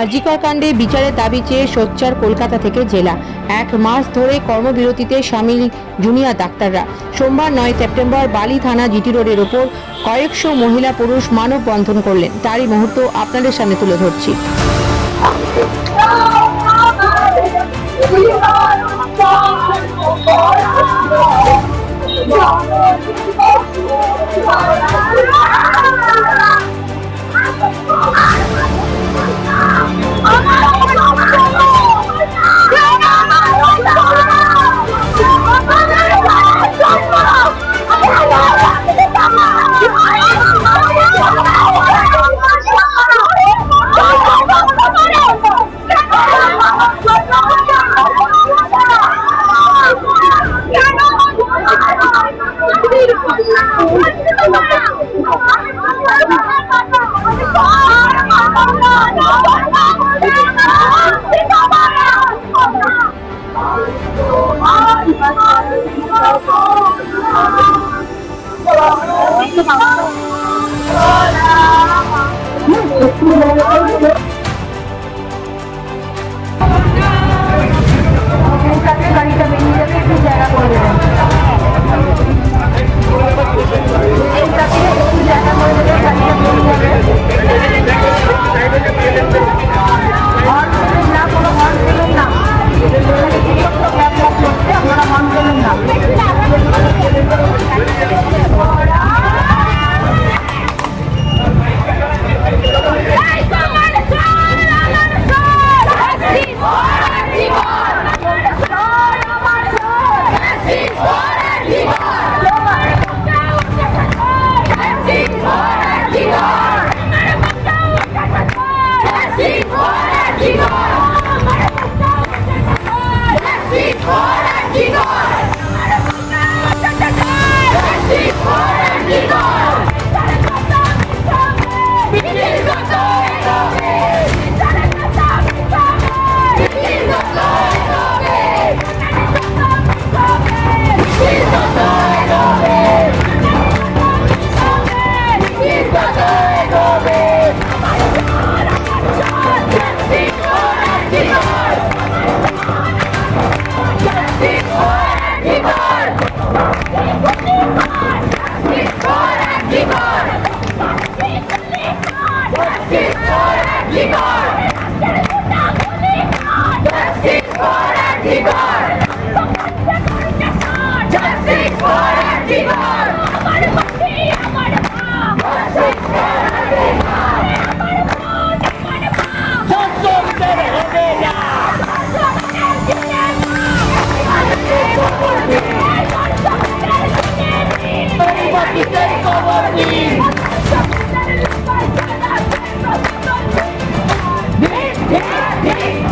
আরজিকর কাণ্ডে বিচারের দাবি চেয়ে সোচ্চার কলকাতা থেকে জেলা। এক মাস ধরে কর্মবিরতিতে সামিল জুনিয়র ডাক্তাররা। সোমবার নয় সেপ্টেম্বর বালি থানা জিটি রোডের ওপর কয়েকশো মহিলা পুরুষ মানববন্ধন করলেন। তারই মুহূর্ত আপনাদের সামনে তুলে ধরছি।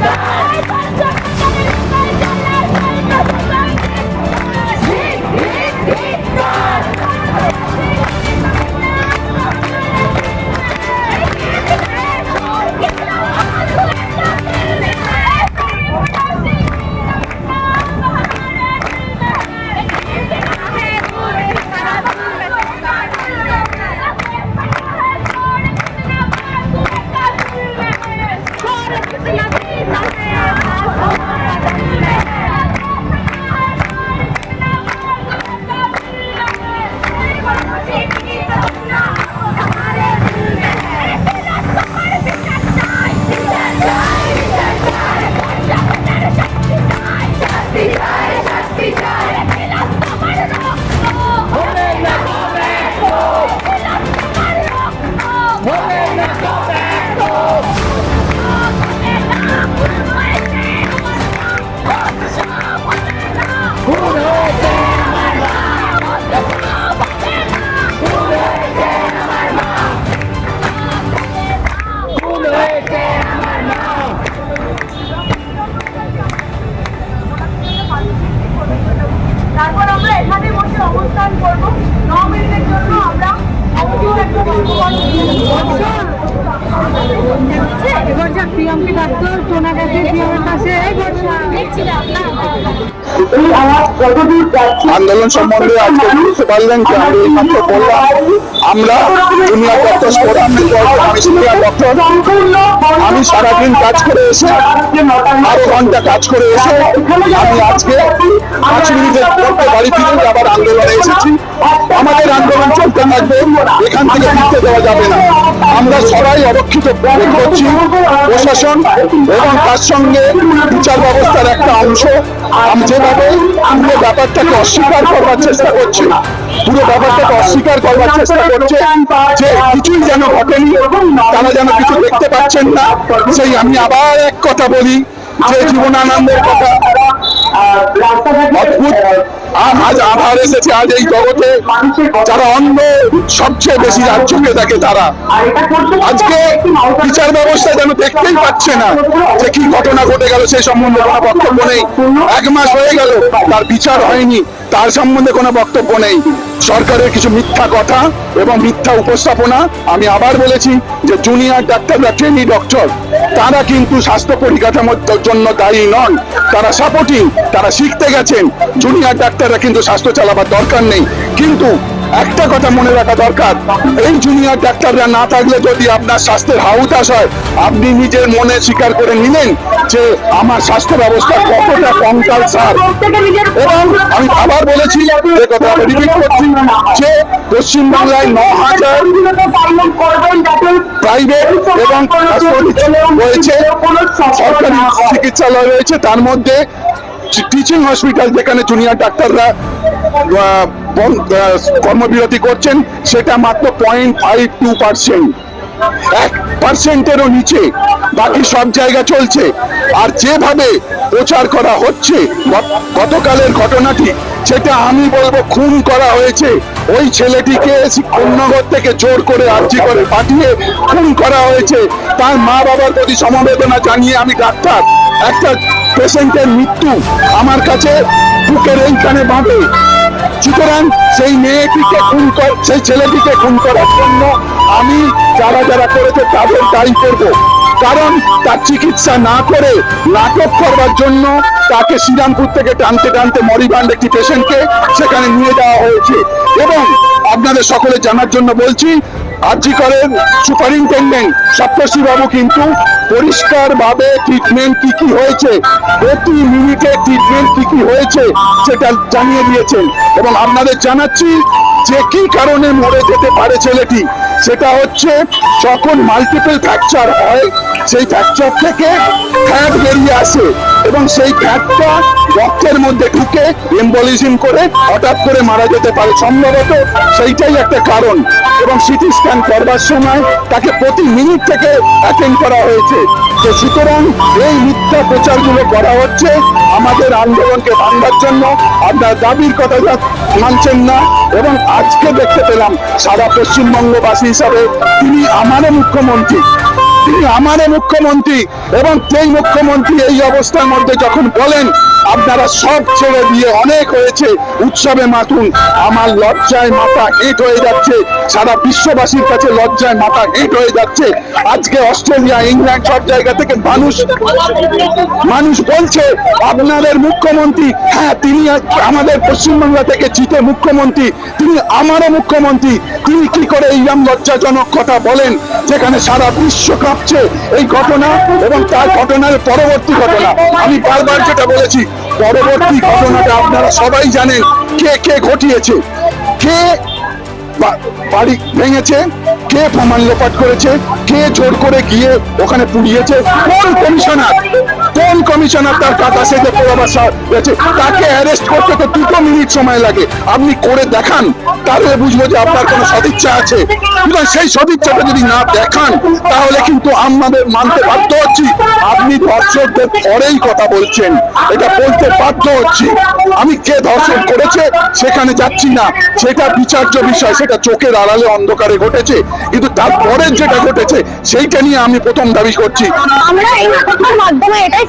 Yeah! টোনা কাছে আন্দোলন সম্বন্ধে আজকে বুঝতে পারলেন যে আমি এইমাত্র বললাম আমরা জুনিয়র ডক্টর ফোরাম আমি সিনিয়র ডক্টর আমি সারাদিন কাজ করে এসে আরও ঘণ্টা কাজ করে এসে আমি আজকে পাঁচ মিনিটের মধ্যে বাড়ি ফিরে আবার আন্দোলনে এসেছি। আমাদের আন্দোলন চলতে থাকবে এখান থেকে ফিরতে দেওয়া যাবে না। আমরা সবাই অরক্ষিত করছি প্রশাসন এবং তার সঙ্গে বিচার ব্যবস্থার একটা অংশ। আম যেভাবে পুরো ব্যাপারটাকে অস্বীকার করবার চেষ্টা করছে পুরো ব্যাপারটাকে অস্বীকার করবার চেষ্টা করছে যে কিছুই যেন ঘটেনি, তারা যেন কিছু দেখতে পাচ্ছেন না। সেই আমি আবার এক কথা বলি, যে জীবনানন্দের কথা অদ্ভুত। আজ আধার এসেছে আজ এই জগতে যারা অন্ধ সবচেয়ে বেশি চোখে থাকে তারা। আজকে বিচার ব্যবস্থা যেন দেখতেই পাচ্ছে না যে কি ঘটনা ঘটে গেল সেই সম্বন্ধে কোনো বক্তব্য নেই। এক মাস হয়ে গেল তার বিচার হয়নি তার সম্বন্ধে কোনো বক্তব্য নেই। সরকারের কিছু মিথ্যা কথা এবং মিথ্যা উপস্থাপনা আমি আবার বলেছি যে জুনিয়র ডাক্তাররা ট্রেনি ডক্টর তারা কিন্তু স্বাস্থ্য পরিকাঠামোর জন্য দায়ী নন। তারা সাপোর্টিং তারা শিখতে গেছেন। জুনিয়র ডাক্তাররা কিন্তু স্বাস্থ্য চালাবার দরকার নেই। কিন্তু একটা কথা মনে রাখা দরকার। এই জুনিয়র ডাক্তাররা না থাকলে যদি আপনার স্বাস্থ্যের হাউতাস হয়, আপনি নিজের মনে স্বীকার করে নিলেন যে আমার স্বাস্থ্য ব্যবস্থা কতটা কঙ্কাল সার এবং আমি আবার বলেছি যে কথা রিপিট করছি, যে পশ্চিমবাংলায় ন হাজার প্রাইভেট এবং রয়েছে, সরকারি চিকিৎসালয় রয়েছে, তার মধ্যে টিচিং হসপিটাল যেখানে জুনিয়র ডাক্তাররা কর্মবিরতি করছেন, সেটা মাত্র পয়েন্ট ফাইভ টু পার্সেন্ট এক পার্সেন্টেরও নিচে, বাকি সব জায়গা চলছে। আর যেভাবে প্রচার করা হচ্ছে, গত- গতকালের ঘটনাটি, সেটা আমি বলব খুন করা হয়েছে। ওই ছেলেটিকে অন্যগর থেকে জোর করে আর্জি করে পাঠিয়ে খুন করা হয়েছে। তার মা বাবার প্রতি সমবেদনা জানিয়ে আমি ডাক্তার, একটা পেশেন্টের মৃত্যু আমার কাছে বুকের এইখানে বাঁধে। সুতরাং সেই মেয়েটিকে খুন কর, সেই ছেলেটিকে খুন করার জন্য আমি যারা যারা করেছে তাদের দায়ী করব। কারণ তার চিকিৎসা না করে নাটক করবার জন্য তাকে শ্রীরামপুর থেকে টানতে টানতে মরিবান্ড একটি পেশেন্টকে সেখানে নিয়ে যাওয়া হয়েছে। এবং আপনাদের সকলে জানার জন্য বলছি, আর্জি করেন সুপারিনটেন্ডেন্ট সপ্তর্ষি বাবু কিন্তু পরিষ্কার ভাবে ট্রিটমেন্ট কি কি হয়েছে? প্রতি মিনিটে ট্রিটমেন্ট কি কি হয়েছে? সেটা জানিয়ে দিয়েছেন। এবং আপনাদের জানাচ্ছি যে কি কারণে মরে যেতে পারে ছেলেটি? সেটা হচ্ছে যখন মাল্টিপল ফ্র্যাকচার হয়, সেই ফ্র্যাকচার থেকে ফ্যাট বেরিয়ে আসে এবং সেই ফ্যাটটা রক্তের মধ্যে ঢুকে এম্বলিজম করে হঠাৎ করে মারা যেতে পারে। সম্ভবত সেইটাই একটা কারণ এবং সিটি স্ক্যান করবার সময় তাকে প্রতি মিনিট থেকে অ্যাটেন্ড করা হয়েছে। তো সুতরাং এই মিথ্যা প্রচারগুলো করা হচ্ছে আমাদের আন্দোলনকে ভাঙবার জন্য আপনার দাবির কথা মানছেন না এবং আজকে দেখতে পেলাম সারা পশ্চিমবঙ্গবাসী হিসাবে তিনি আমারও মুখ্যমন্ত্রী। তিনি আমারও মুখ্যমন্ত্রী এবং সেই মুখ্যমন্ত্রী এই অবস্থার মধ্যে যখন বলেন আপনারা সব ছেড়ে দিয়ে অনেক হয়েছে। উৎসবে মাতুন আমার লজ্জায় মাথা হেঁট হয়ে যাচ্ছে। সারা বিশ্ববাসীর কাছে লজ্জায় মাথা হেঁট হয়ে যাচ্ছে। আজকে অস্ট্রেলিয়া, ইংল্যান্ড সব জায়গা থেকে মানুষ মানুষ বলছে, আপনাদের মুখ্যমন্ত্রী হ্যাঁ তিনি আমাদের পশ্চিমবাংলা থেকে জিতে মুখ্যমন্ত্রী, তিনি আমারও মুখ্যমন্ত্রী। তিনি কি করে এইরকম লজ্জাজনক কথা বলেন? যেখানে সারা বিশ্ব কাঁপছে এই ঘটনা এবং তার ঘটনার পরবর্তী ঘটনা। আমি বারবার যেটা বলেছি পরবর্তী ঘটনাটা আপনারা সবাই জানেন কে কে ঘটিয়েছে কে বাড়ি ভেঙেছে কে প্রমাণ লোপাট করেছে কে জোর করে গিয়ে ওখানে পুড়িয়েছে কোন কমিশনার? কোন কমিশনার তার কাকা সেজে পোড়াবার গেছে তাকে অ্যারেস্ট করতে তো দুটো মিনিট সময় লাগে। আপনি করে দেখান। তাহলে বুঝব যে আপনার কোনো সদিচ্ছা আছে। সুতরাং সেই সদিচ্ছাটা যদি না দেখান, তাহলে কিন্তু আমাদের মানতে বাধ্য হচ্ছি। আপনি দর্শকদের পরেই কথা বলছেন। এটা বলতে বাধ্য হচ্ছি। আমি কে ধর্ষণ করেছে সেখানে যাচ্ছি না। সেটা বিচার্য বিষয়, সেটা চোখের আড়ালে অন্ধকারে ঘটেছে। কিন্তু তারপরের যেটা ঘটেছে, সেইটা নিয়ে আমি প্রথম দাবি করছি। আমরা এই নাটকের মাধ্যমে এটাই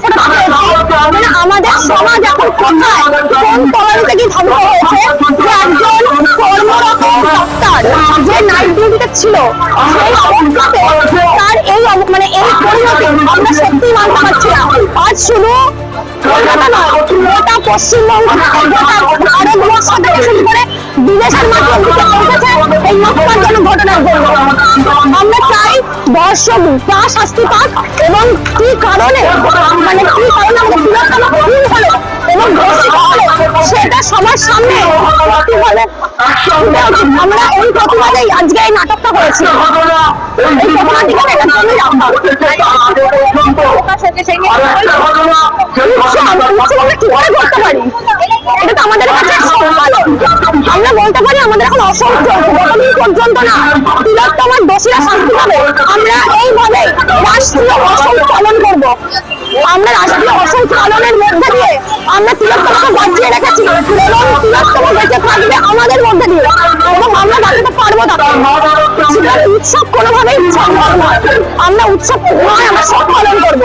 মানে আমাদের সমাজ এখন কোথায়? কোন তলানি কি ধ্বংস হয়েছে? যে একজন কর্মরত ডাক্তার যে নাইট ডিউটিতে ছিল, সেই অবস্থাতে তার এই মানে এই পরিণতি আমরা সত্যি মানতে পারছি না। আজ শুধু কলকাতা নয় গোটা পশ্চিমবঙ্গ করে বিদেশের মাধ্যম থেকে পৌঁছেছে এই আমরা চাই দর্শক পাক এবং কি কারণে মানে কি কারণে আমাদের তিলোত্তমা খুন হলো এবং ধর্ষিত হলো সেটা সবার সামনে আমরা এই প্রতিবাদেই আজকে এই নাটকটা করেছি সেই আমরা কি করে করতে পারি? এটা তো আমাদের কাছে আমরা বলতে পারি আমাদের এখন কতদিন পর্যন্ত না। তিলোত্তমার দোষীরা শাস্তি পাবে। আমরা এইভাবে রাষ্ট্রীয় অসম পালন করব। আমরা রাষ্ট্রীয় অসম পালনের মধ্যে দিয়ে আমরা তিলোত্তমাকে বাঁচিয়ে রেখেছি। তিলোত্তমা বেঁচে থাকবে আমাদের মধ্যে দিয়ে। এবং আমরা বাঁচাতে পারব না। উৎসব কোনোভাবেই নয় আমরা উৎসব নয় আমরা সব পালন করব।